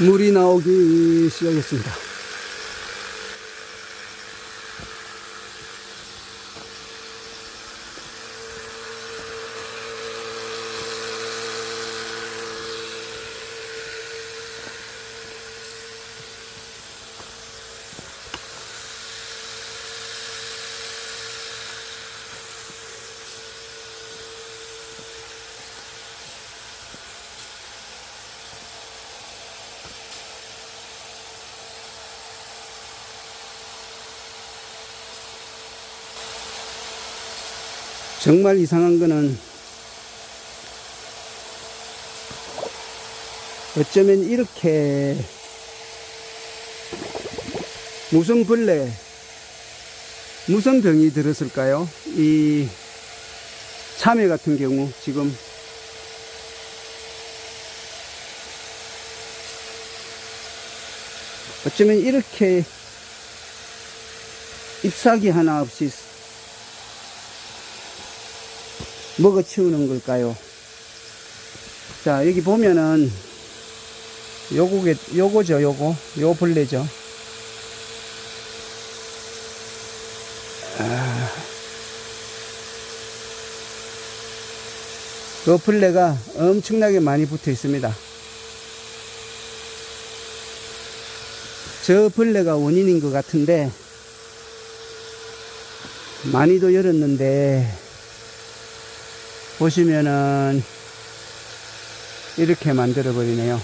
물이 나오기 시작했습니다. 정말 이상한 거는 어쩌면 이렇게 무슨 벌레, 무슨 병이 들었을까요? 이 참외 같은 경우 지금 어쩌면 이렇게 잎사귀 하나 없이 먹어 치우는 걸까요? 자, 여기 보면은 요거게, 요거죠, 요거. 요 벌레죠. 아. 요 벌레가 엄청나게 많이 붙어 있습니다. 저 벌레가 원인인 것 같은데, 많이도 열었는데, 보시면은 이렇게 만들어 버리네요.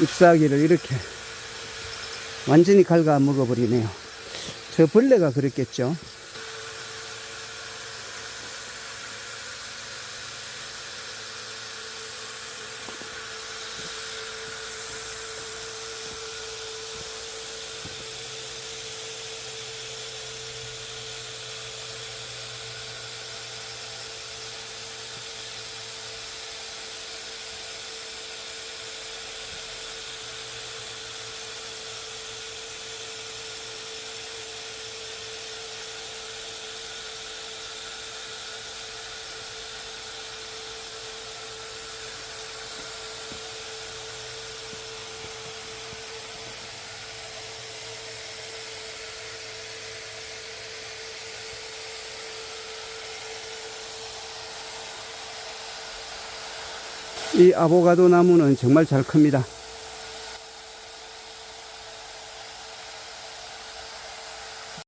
잎사귀를 이렇게 완전히 갉아 먹어 버리네요. 저 벌레가 그랬겠죠. 이 아보가도 나무는 정말 잘 큽니다.